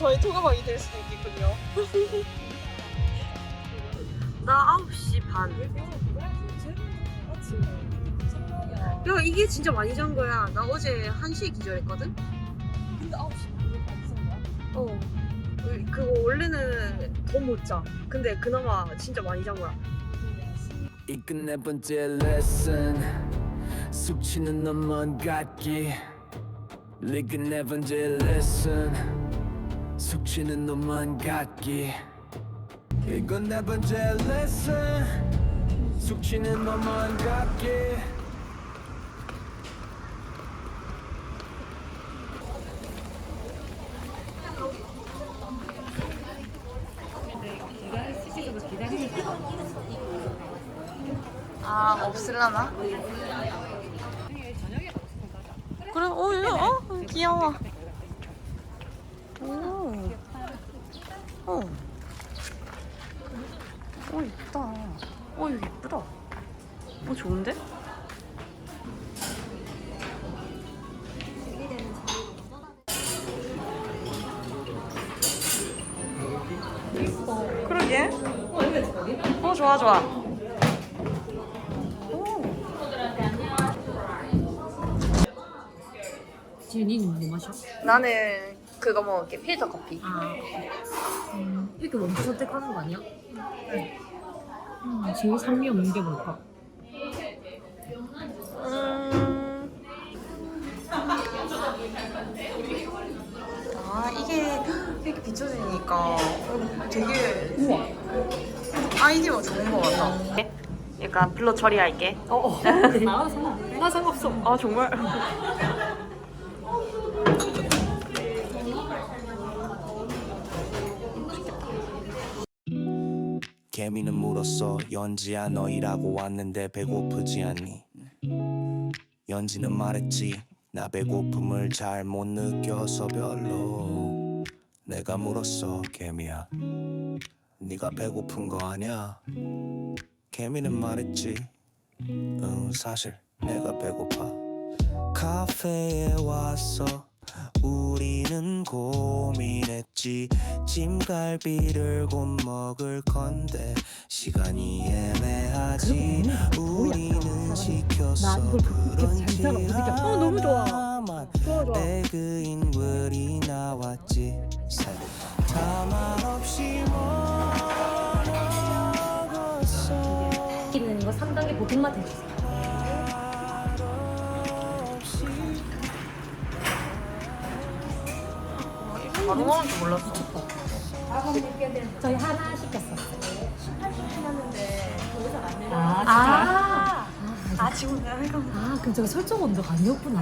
저의 초가방이 될 수도 있겠군요. 나 9시 반. 야 이게 진짜 많이 잔 거야. 나 어제 1시에 기절했거든? 근데 9시 반에까지 있었나 어. 그거 원래는 더 못 자. 근데 그나마 진짜 많이 잔 거야. 이끈 네 번째 레슨 숙취는 너만 같기 리그 네 번째 레슨 숙취는 너만 같기 이건 네 번째 레슨 숙취는 너만 같기 아 없을라나? 그래 어, 얘, 어 귀여워. 오. 어. 어 있다. 어 이거 예쁘다. 어 좋은데? 그러게. 어 좋아 좋아. 뭐 마셔? 나는 그거 먹을게. 필터 커피. 아, 음, 이렇게 먼저 선택하는 거 아니야? 음, 제일 산미 없는 게 뭘까? 음. 아 이게 이렇게 비춰지니까 되게 우와. 아이디어 좋은 것 같다. 약간 블러 처리할게. 어, 어. 나 상관, 나 상관없어. 아 정말? 개미는 물었어. 연지야 너희라고 왔는데 배고프지 않니? 연지는 말했지. 나 배고픔을 잘 못 느껴서 별로. 내가 물었어 개미야. 네가 배고픈 거 아냐? 개미는 말했지. 응 사실 내가 배고파. 카페에 왔어 우리는 고민했지 찜갈비를 곧 먹을 건데 시간이 애매하지 우리는 시켰어 알아? 어, 너무 좋아. 좋아 좋아. 배그인 글이 나왔지 다말 없이 먹었어 있는 거 3단계 보통 맛 해주세요. 바로 먹을 줄 몰랐어. 저희 하나 시켰었어요. 아, 진짜? 아 지금 내가 이거 아, 그럼 저기 설정 온도가 아니었구나.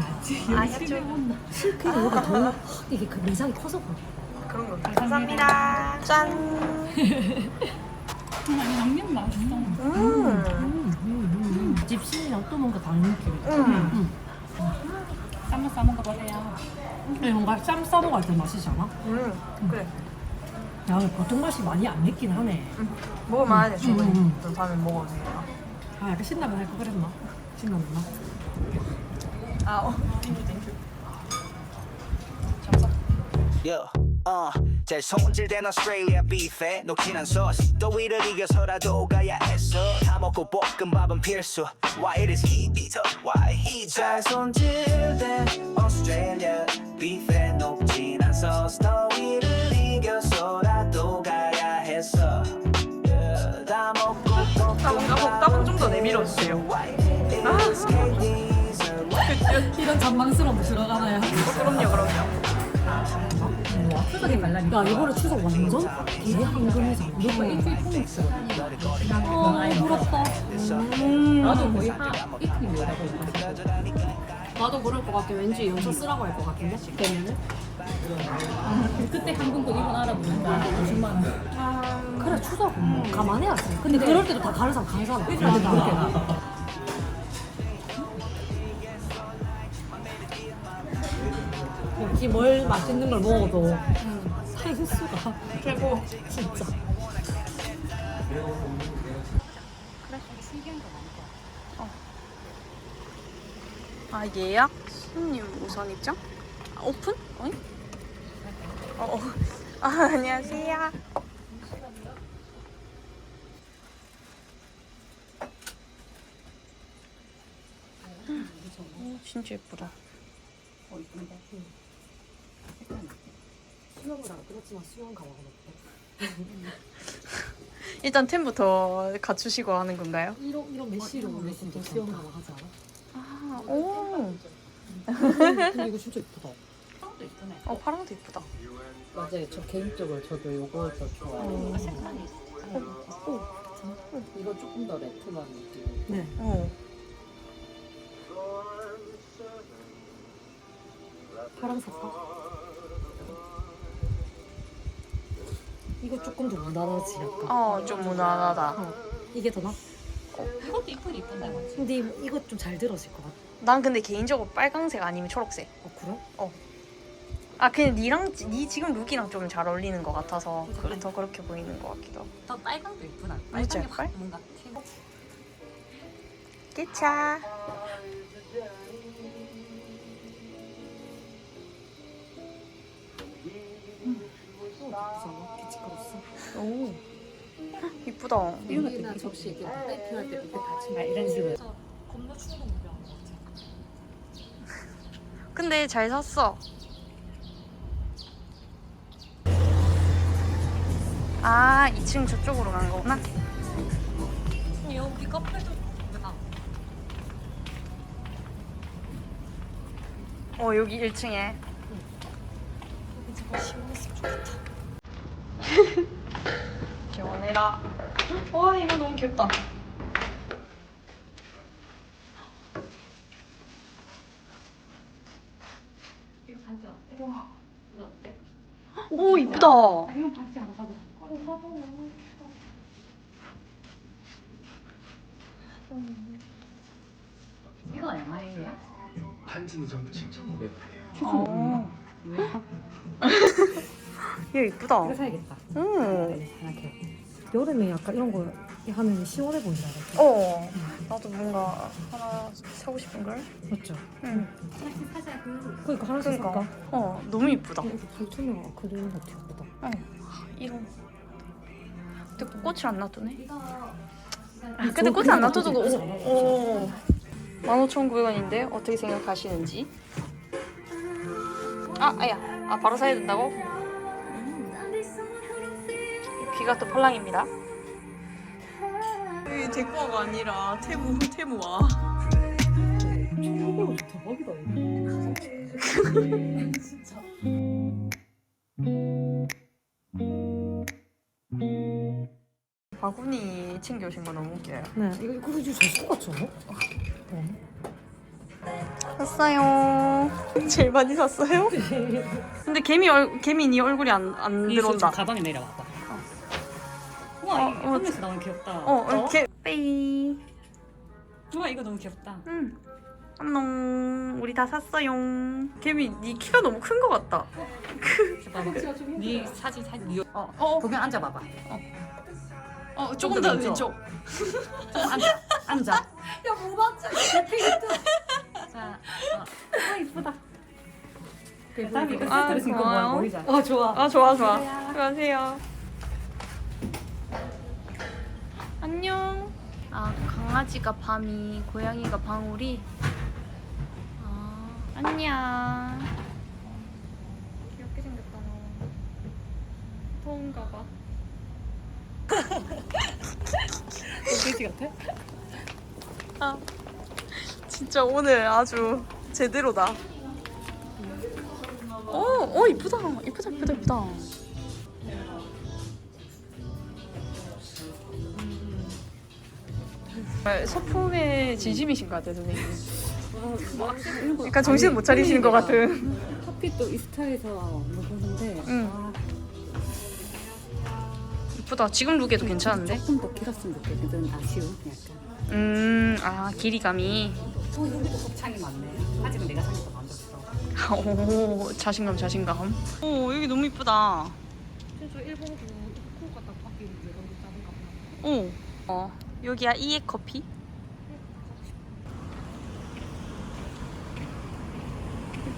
아 이쪽 실크가 여기가 더 이게 그 매장이 커서 그래. 그런 거. 감사합니다. 짠. 양념 맛있어. 음. 음, 음, 음. 집신이랑 또 뭔가 다른 느낌이다. 음. 쌈만 싸 먹어보세요. 근데 뭔가 쌈 싸먹을 때 맛이지 않아? 음. 그래. 야, 보통 맛이 많이 안 냈긴 하네. 먹을만 하네 충분히. 음, 음. 또 다음에 먹어도 되니까. 아, 약간 신라면 할거 그랬나? 신라면 아 어. 땡큐 땡큐. Yeah, uh, 잘 손질된 오스트레일리아 비프에 녹진한 소스 더위를 이겨서라도 가야 했어. 다 먹고 볶음밥은 필수. Why it is heat beat up, why heat 잘 손질된 오스트레일리아 비프에 녹진한 소스 더위를 이겨서라도 가야 했어. Yeah, 다 먹고 나 뭔가 볶음밥은 좀 더 내밀어주세요. KD's 이런 잔망스러움 들어가나요? 그럼요 그럼요. 추석에. 야, 이번에 추석 완전 대한금이잖아. 너무 일주일 통했어. 어, 부럽다. 나도 거의 한 이틀 요라고 나도 그럴 것 같아. 왠지 연차 쓰라고 할 것 같은데? 되면은? 그때 한금도 이번 알아보니까 50만 원. 그래, 추석 감안해야지. 근데 그럴 때도 다 다른 사람 가잖아. 그렇게 나. 역시 뭘 맛있는 걸 먹어도 산수가 최고. 진짜 아 예약 손님 우선 입장? 아, 오픈? 어이? 어, 어. 아, 안녕하세요. 오, 진짜 예쁘다. 수영을 안 그렇지만 수영 가방은 어때? 일단 템부터 갖추시고 하는 건가요? 이런 이런 메시로 메시도 수영 가방 하지 않아? 아, 오. 근데 이거 진짜 예쁘다. 어, 파랑도 예쁘다. 맞아요. 저 개인적으로 저도 요걸 더 좋아해요. 이거 조금 더 레트로한 느낌. 네. 어. 파랑 살까? 이거 조금 더 무난하지 약간. 어, 좀 무난하다. 이게 더 나? 이것도 이쁘긴 이쁜데 맞지? 근데 이- 이거 좀 잘 들어질 것 같아. 난 근데 개인적으로 빨강색 아니면 초록색. 어 그래? 아, 그냥 니랑, 니 지금 룩이랑 좀 잘 어울리는 것 같아서 그래? 더 그렇게 보이는 것 같기도 하고. 더 빨강도 이쁘다. 진짜 빨강이 확 예뻐요? 뭔가 튀고. 끼차. 그래서 피치크로스. 오. 이쁘다. 여기나 접시 이렇게 타이핑할 때 밑에 받침. 아, 이런 식으로. 겁나 충동 무료한 것 같아. 근데 잘 샀어. 아, 2층 저쪽으로 간 거구나. 여기 카페도 예쁘다. 어, 여기 1층에. 시원해 라. 와, 이거 너무 귀엽다. 이거 반지 어때? 와. 이거 어때? 오, 이쁘다. 아, 이거 반지 안 사도 될것 같아. 이거 얼마예요? 한지는 전부 7,500원. 어. 이거 이쁘다. 이거 사야겠다. 음. 이렇게. 여름에 약간 이런 거 하면 시원해 보인다. 이렇게. 어. 나도 뭔가 하나 사고 싶은 걸. 맞죠? 응. 사자 그 그러니까 하나씩 그러니까. 살까? 어, 너무 이쁘다. 이거 불투명 아크릴 같아 예쁘다. 어. 이거. 근데 꽃을 안 놔두네. 아, 근데 꽃을 안 놔둬도 오. 오. 15,900원인데 어떻게 생각하시는지? 아, 아야. 아, 바로 사야 된다고? 귀가 또 펄랑입니다. 이 데코가 아니라 테무, 테무와. 이거 대박이다. 진짜. 바구니 챙겨오신 거 너무 웃겨요. 네, 이거 이거 진짜 잘쓸것 같죠? 어? 샀어요. 제일 많이 샀어요? 근데 개미 얼 개미 니 얼굴이 안 안 들어온다. 가방에 내려와봐. 우와 어, 이거 어, 한국에서 나온 귀엽다. 어, 이렇게 빼이. 우와 이거 너무 귀엽다. 응. 안녕. 우리 다 샀어요. 개미 니 키가 너무 큰 것 같다. 봐봐. 네 사진 사진. 네 어, 어, 거기 앉아봐봐. 어, 조금 더더 왼쪽. 좀 앉아. 앉아. 야, 뭐 맞지? 자. 어. 아 이쁘다. 이거 아, 세트로 신고 고마워요. 뭐 보이자. 어, 좋아. 아, 좋아, 좋아. 수고하세요. 안녕. 아, 강아지가 밤이, 고양이가 방울이. 아, 안녕. 귀엽게 생겼다, 너. 더운가 봐. 돼지 같아? 아, 진짜 오늘 아주 제대로다. 어, 어 이쁘다, 이쁘다, 이쁘다, 이쁘다. 네, 소품의 진심이신 것 같아요, 선생님. 그러니까 정신 못 차리시는 것 같은. 커피 또 이스타에서 먹었는데 응. 이쁘다. 지금 룩에도 괜찮은데? 조금 더 길었으면 좋겠거든. 아쉬운 약간. 음, 아 길이감이. 어 여기도 곱창이 많네. 아직은 내가 사니까 만졌어. 오, 자신감, 자신감. 오, 여기 너무 이쁘다. 진짜 일본 그 후쿠오카 이런 거 짜는가 봐. 오. 어, 여기야 이에 커피.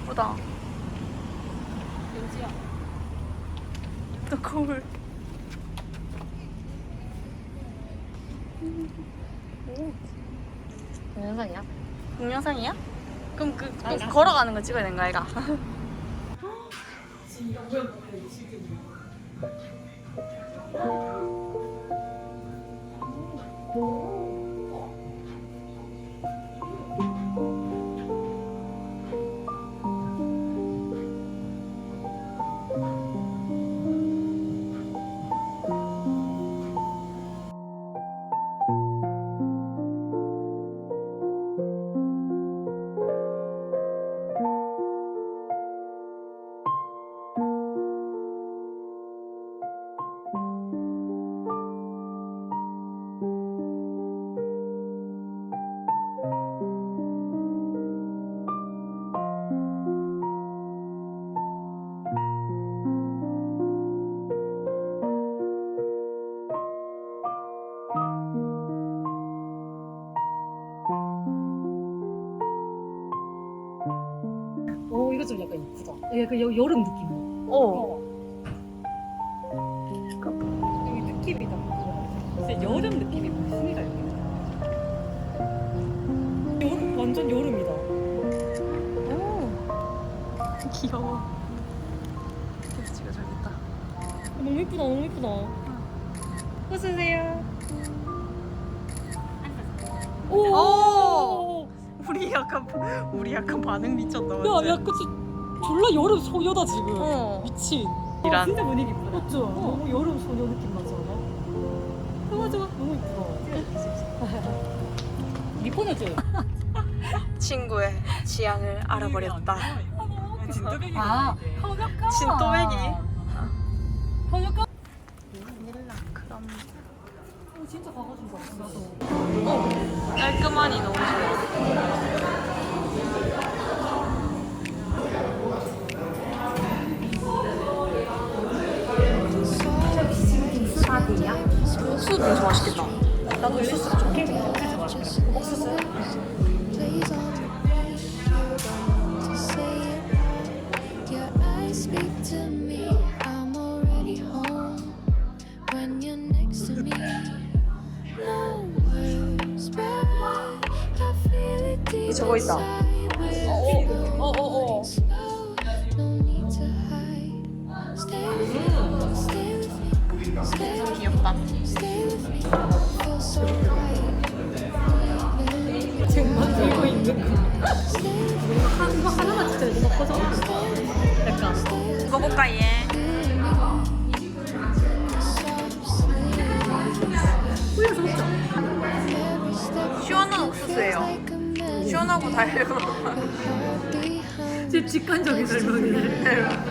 이쁘다. 연지야. 또 거울. 동영상이야? 동영상이야? 그럼 그, 그 걸어가는 거 찍어야 되는 거 아이가? 오 약간 여, 여름 느낌. 어. 여기 느낌이다. 진짜 여름 느낌이 무슨이다 여기. 여름 완전 여름이다. 귀여워. 계속 찍어줘야겠다. 너무 이쁘다 너무 이쁘다. 웃으세요. 오. 오! 우리 약간 우리 약간 반응 미쳤다. 야, 야, 그치. 졸라 여름 소녀다 지금. 어. 미친. 이란. 어, 진짜 분위기 이쁘다. 맞죠? 너무 여름 소녀 느낌 나잖아. 좋아 좋아. 너무 이쁘다. 니 보내줘. 친구의 취향을 알아버렸다. 진또배기. 아, 허접가. 진또배기. 허접가. 바닐라 크럼. 오, 진짜 가고 싶다. 나도. 깔끔하니 너무 좋아. 옥수수 되게 맛있겠다. 나도 옥수수 좋게. 저거 있다. with 어, 어, 어. With me, 귀엽다. 지금 만들고 있는 거. 한, 이거 하나만 진짜 이거 커져. 약간. 이거 볼까 얘? 뿌려서 먹자. 시원한 옥수수예요. 시원하고 달고. 제 직관적인 설명이네.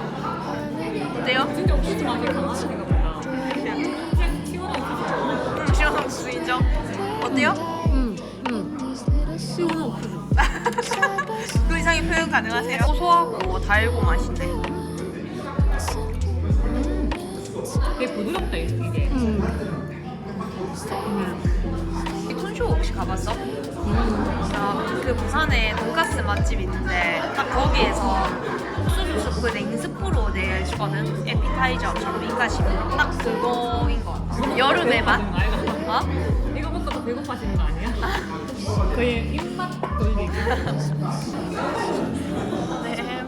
가능하세요? 고소하고 달고 맛있네. 되게 부드럽다 이게. 응. 이 촌쇼 혹시 가봤어? 나그 부산에 돈가스 맛집 있는데 딱 거기에서 옥수수 스프 냉스프로 내주거든 에피타이저처럼 입가시면 딱 그거인 것 같아 여름의 맛? 어? 또 배고파지는 거 아니야? 거의 입맛 돌리기. 네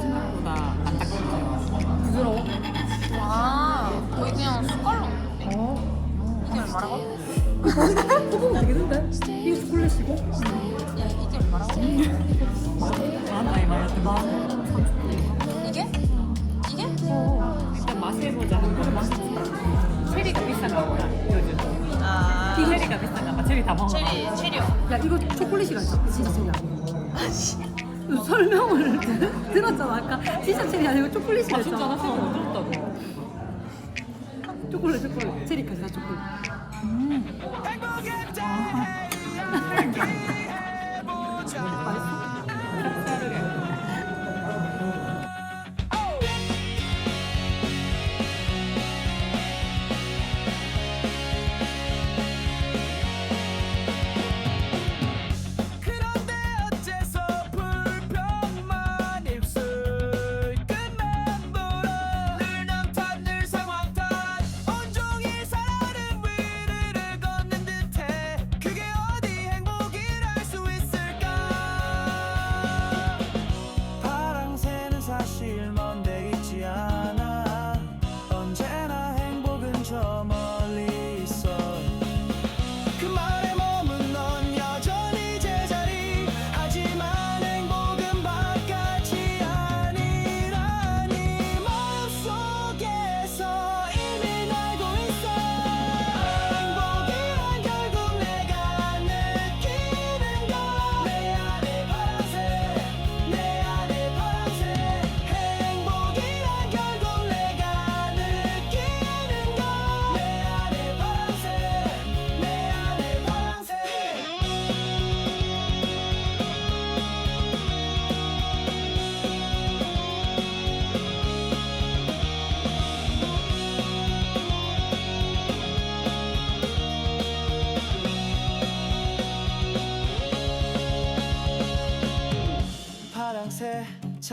생각보다 안 딱딱해요. 부드러워? 아, 거의 그냥 숟갈로 먹는데 어. 이게 얼마라고? 먹으면 되겠는데? 이거 초콜릿이고? 야 이거 초콜릿이라니까. 진짜 체리 아니야. 설명을 들었잖아 아까 진짜 체리 아니고 초콜릿이라 했잖아. 진짜 나 생각 못 들었다고. 초콜릿 초콜릿 체리까지 다 초콜릿.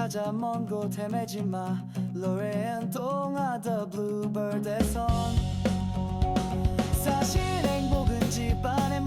찾아 먼 곳 헤매지 마. 로렌 동화 The Bluebird의 선. 사실 행복은 집 안에